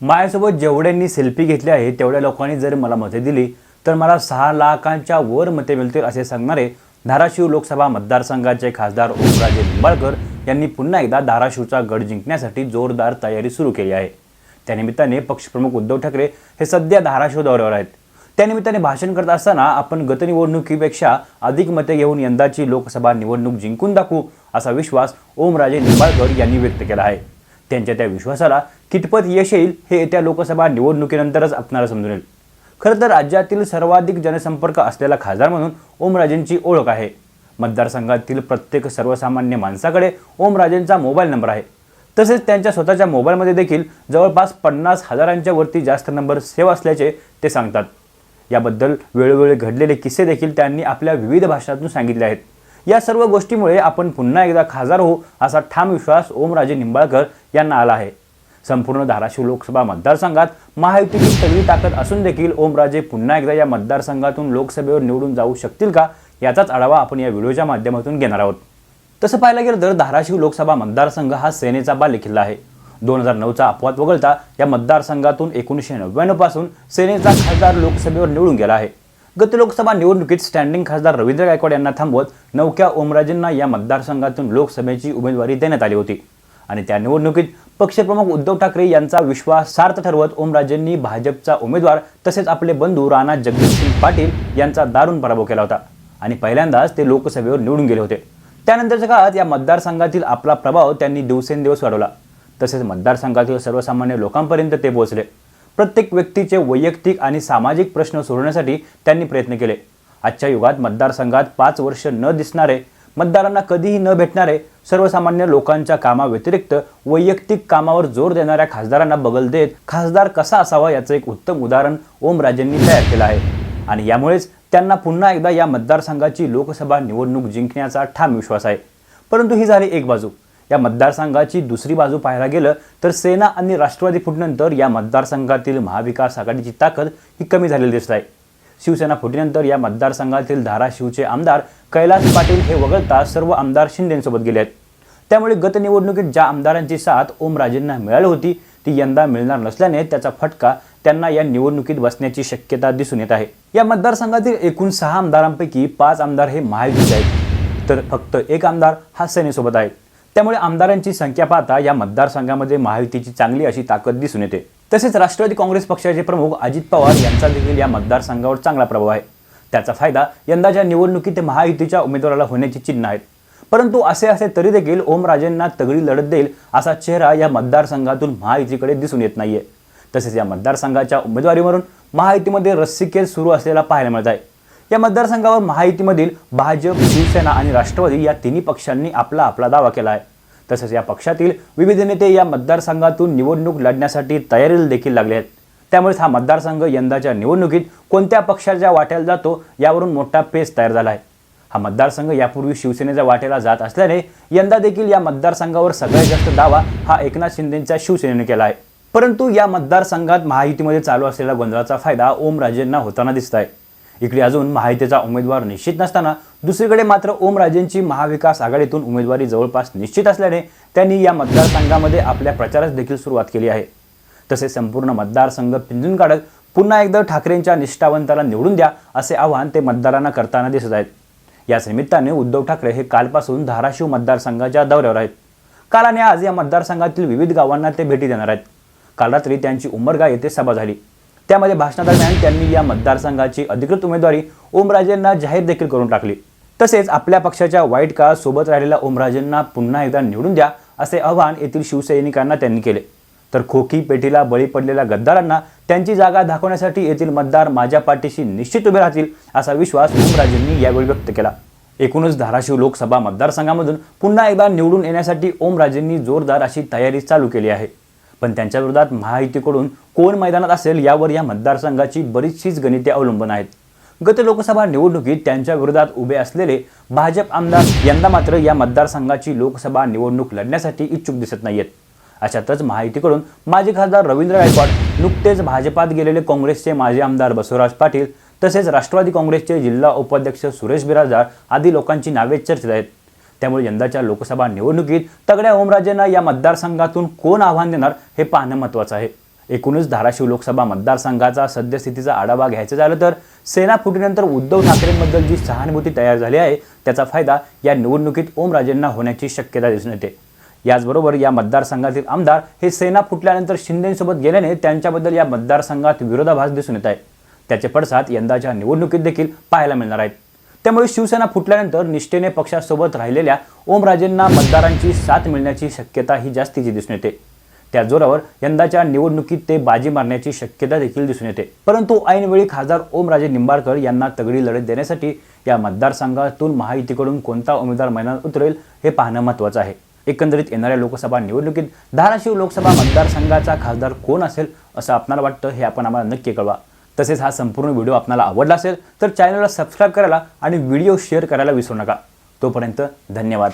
माझ्यासोबत जेवढ्यांनी सेल्फी घेतली आहे तेवढ्या लोकांनी जर मला मते दिली तर मला सहा लाखांच्या वर मते मिळतील असे सांगणारे धाराशिव लोकसभा मतदारसंघाचे खासदार ओमराजे निंबाळकर यांनी पुन्हा एकदा धाराशिवचा गड जिंकण्यासाठी जोरदार तयारी सुरू केली आहे. त्यानिमित्ताने पक्षप्रमुख उद्धव ठाकरे हे सध्या धाराशिव दौऱ्यावर आहेत. त्यानिमित्ताने भाषण करत असताना आपण गत निवडणुकीपेक्षा अधिक मते घेऊन यंदाची लोकसभा निवडणूक जिंकून दाखवू असा विश्वास ओमराजे निंबाळकर यांनी व्यक्त केला आहे. त्यांच्या त्या विश्वासाला कितपत यश येईल हे येत्या लोकसभा निवडणुकीनंतरच आपणाला समजून येईल. खरं तर राज्यातील सर्वाधिक जनसंपर्क असलेला खासदार म्हणून ओमराजेंची ओळख आहे. मतदारसंघातील प्रत्येक सर्वसामान्य माणसाकडे ओमराजेंचा मोबाईल नंबर आहे. तसेच त्यांच्या स्वतःच्या मोबाईलमध्ये देखील जवळपास पन्नास हजारांच्या वरती जास्त नंबर सेव्ह असल्याचे ते सांगतात. याबद्दल वेळोवेळी घडलेले किस्से देखील त्यांनी आपल्या विविध भाषणातून सांगितले आहेत. या सर्व गोष्टीमुळे आपण पुन्हा एकदा खासदार हो असा ठाम विश्वास ओमराजे निंबाळकर यांना आला आहे. संपूर्ण धाराशिव लोकसभा मतदारसंघात महायुतीची सगळी ताकद असून देखील ओमराजे पुन्हा एकदा या मतदारसंघातून लोकसभेवर निवडून जाऊ शकतील का याचाच आढावा आपण या व्हिडिओच्या माध्यमातून घेणार आहोत. तसं पाहायला गेलं तर धाराशिव लोकसभा मतदारसंघ हा सेनेचा बालेकिल्ला आहे. दोन हजार नऊचा अपवाद वगळता या मतदारसंघातून एकोणीसशे नव्याण्णवपासून सेनेचा खासदार लोकसभेवर निवडून गेला आहे. गत लोकसभा निवडणुकीत स्टँडिंग खासदार रवींद्र गायकवाड यांना थांबवत नवख्या ओमराजेंना या मतदारसंघातून लोकसभेची उमेदवारी देण्यात आली होती. आणि त्या निवडणुकीत पक्षप्रमुख उद्धव ठाकरे यांचा विश्वासार्थ ठरवत ओमराजेंनी भाजपचा उमेदवार तसेच आपले बंधू राणा जगदीशसिंग पाटील यांचा दारुण पराभव केला होता. आणि पहिल्यांदाच ते लोकसभेवर निवडून गेले होते. त्यानंतरच्या काळात या मतदारसंघातील आपला प्रभाव त्यांनी दिवसेंदिवस वाढवला. तसेच मतदारसंघातील सर्वसामान्य लोकांपर्यंत ते पोहोचले. प्रत्येक व्यक्तीचे वैयक्तिक आणि सामाजिक प्रश्न सोडवण्यासाठी त्यांनी प्रयत्न केले. आजच्या युगात मतदारसंघात पाच वर्ष न दिसणारे मतदारांना कधीही न भेटणारे सर्वसामान्य लोकांच्या कामाव्यतिरिक्त वैयक्तिक कामावर जोर देणाऱ्या खासदारांना बगल देत खासदार कसा असावा याचं एक उत्तम उदाहरण ओमराजेंनी तयार केलं आहे. आणि यामुळेच त्यांना पुन्हा एकदा या मतदारसंघाची लोकसभा निवडणूक जिंकण्याचा ठाम विश्वास आहे. परंतु ही झाली एक बाजू. या मतदारसंघाची दुसरी बाजू पाहायला गेलं तर सेना आणि राष्ट्रवादी फुटीनंतर या मतदारसंघातील महाविकास आघाडीची ताकद ही कमी झालेली दिसत आहे. शिवसेना फुटीनंतर या मतदारसंघातील धाराशिवचे आमदार कैलास पाटील हे वगळता सर्व आमदार शिंदेंसोबत गेले आहेत. त्यामुळे गत निवडणुकीत ज्या आमदारांची साथ ओमराजेंना मिळाली होती ती यंदा मिळणार नसल्याने त्याचा फटका त्यांना या निवडणुकीत बसण्याची शक्यता दिसून येत आहे. या मतदारसंघातील एकूण सहा आमदारांपैकी पाच आमदार हे महायुतीचे आहेत. तर फक्त एक आमदार हा सेनेसोबत आहे. त्यामुळे आमदारांची संख्या पाहता या मतदारसंघामध्ये महायुतीची चांगली अशी ताकद दिसून येते. तसेच राष्ट्रवादी काँग्रेस पक्षाचे प्रमुख अजित पवार यांचा देखील या मतदारसंघावर चांगला प्रभाव आहे. त्याचा फायदा यंदाच्या निवडणुकीत महायुतीच्या उमेदवाराला होण्याची चिन्ह आहेत. परंतु असे असे तरी देखील ओमराजेंना तगडी लढत देईल असा चेहरा या मतदारसंघातून महायुतीकडे दिसून येत नाहीये. तसेच या मतदारसंघाच्या उमेदवारीवरून महायुतीमध्ये रस्सीखेच सुरू असलेला पाहायला मिळत आहे. या मतदारसंघावर महायुतीमधील भाजप शिवसेना आणि राष्ट्रवादी या तिन्ही पक्षांनी आपला आपला दावा केला आहे तसेच या पक्षातील विविध नेते या मतदारसंघातून निवडणूक लढण्यासाठी तयारीला देखील लागले आहेत. त्यामुळेच हा मतदारसंघ यंदाच्या निवडणुकीत कोणत्या पक्षाच्या वाट्याला जातो यावरून मोठा पेच तयार झाला आहे. हा मतदारसंघ यापूर्वी शिवसेनेच्या वाटेला जात असल्याने यंदा देखील या मतदारसंघावर सगळ्यात जास्त दावा हा एकनाथ शिंदेंच्या शिवसेनेने केला आहे. परंतु या मतदारसंघात महायुतीमध्ये चालू असलेल्या गोंधळाचा फायदा ओमराजेंना होताना दिसत आहे. इकडे अजून महायुतीचा उमेदवार निश्चित नसताना दुसरीकडे मात्र ओमराजेंची महाविकास आघाडीतून उमेदवारी जवळपास निश्चित असल्याने त्यांनी या मतदारसंघामध्ये आपल्या प्रचारास देखील सुरुवात केली आहे. तसेच संपूर्ण मतदारसंघ पिंजून काढत पुन्हा एकदा ठाकरेंच्या निष्ठावंताला निवडून द्या असे आवाहन ते मतदारांना करताना दिसत आहेत. याच निमित्ताने उद्धव ठाकरे हे कालपासून धाराशिव मतदारसंघाच्या दौऱ्यावर आहेत. काल आणि आज या मतदारसंघातील विविध गावांना ते भेटी देणार आहेत. काल रात्री त्यांची उमरगा येथे सभा झाली. त्यामध्ये भाषणादरम्यान त्यांनी या मतदारसंघाची अधिकृत उमेदवारी ओमराजेंना जाहीर देखील करून टाकली. तसेच आपल्या पक्षाच्या वाईट काळात सोबत राहिलेल्या ओमराजेंना पुन्हा एकदा निवडून द्या असे आवाहन येथील शिवसैनिकांना त्यांनी केले. तर खोकी पेटीला बळी पडलेल्या गद्दारांना त्यांची जागा दाखवण्यासाठी येथील मतदार माझ्या पाठीशी निश्चित उभे राहतील असा विश्वास ओमराजेंनी यावेळी व्यक्त केला. एकूणच धाराशिव लोकसभा मतदारसंघामधून पुन्हा एकदा निवडून येण्यासाठी ओमराजेंनी जोरदार अशी तयारी चालू केली आहे. पण त्यांच्या विरोधात महायुतीकडून कोण मैदानात असेल यावर या मतदारसंघाची बरीचशीच गणिते अवलंबून आहेत. गत लोकसभा निवडणुकीत त्यांच्या विरोधात उभे असलेले भाजप आमदार यंदा मात्र या मतदारसंघाची लोकसभा निवडणूक लढण्यासाठी इच्छुक दिसत नाहीयेत. अशातच महायुतीकडून माजी खासदार रवींद्र गायकवाड नुकतेच भाजपात गेलेले काँग्रेसचे माजी आमदार बसवराज पाटील तसेच राष्ट्रवादी काँग्रेसचे जिल्हा उपाध्यक्ष सुरेश बिराजदार आदी लोकांची नावे चर्चेत आहेत. त्यामुळे यंदाच्या लोकसभा निवडणुकीत तगड्या ओमराजेंना या मतदारसंघातून कोण आव्हान देणार हे पाहणं महत्त्वाचं आहे. एकूणच धाराशिव लोकसभा मतदारसंघाचा सद्यस्थितीचा आढावा घ्यायचा झालं तर सेना फुटीनंतर उद्धव ठाकरेंबद्दल जी सहानुभूती तयार झाली आहे त्याचा फायदा या निवडणुकीत ओमराजेंना होण्याची शक्यता दिसून येते. याचबरोबर या मतदारसंघातील आमदार हे सेना फुटल्यानंतर शिंदेसोबत गेल्याने त्यांच्याबद्दल या मतदारसंघात विरोधाभास दिसून येत आहे. त्याचे पडसाद यंदाच्या निवडणुकीत देखील पाहायला मिळणार आहेत. त्यामुळे शिवसेना फुटल्यानंतर निष्ठेने पक्षासोबत राहिलेल्या ओमराजेंना मतदारांची साथ मिळण्याची शक्यता ही जास्तीची दिसून येते. त्या जोरावर यंदाच्या निवडणुकीत ते बाजी मारण्याची शक्यता देखील दिसून येते. परंतु ऐनवेळी खासदार ओमराजे निंबाळकर यांना तगडी लढत देण्यासाठी या मतदारसंघातून महायुतीकडून कोणता उमेदवार मैदानात उतरेल हे पाहणं महत्त्वाचं आहे. एकंदरीत येणाऱ्या लोकसभा निवडणुकीत धाराशिव लोकसभा मतदारसंघाचा खासदार कोण असेल असं आपणाला वाटतं हे आपण आम्हाला नक्की कळवा. तसेच हा संपूर्ण व्हिडिओ आपल्याला आवडला असेल तर चॅनलला सबस्क्राईब करायला आणि व्हिडिओ शेअर करायला विसरू नका. तोपर्यंत धन्यवाद.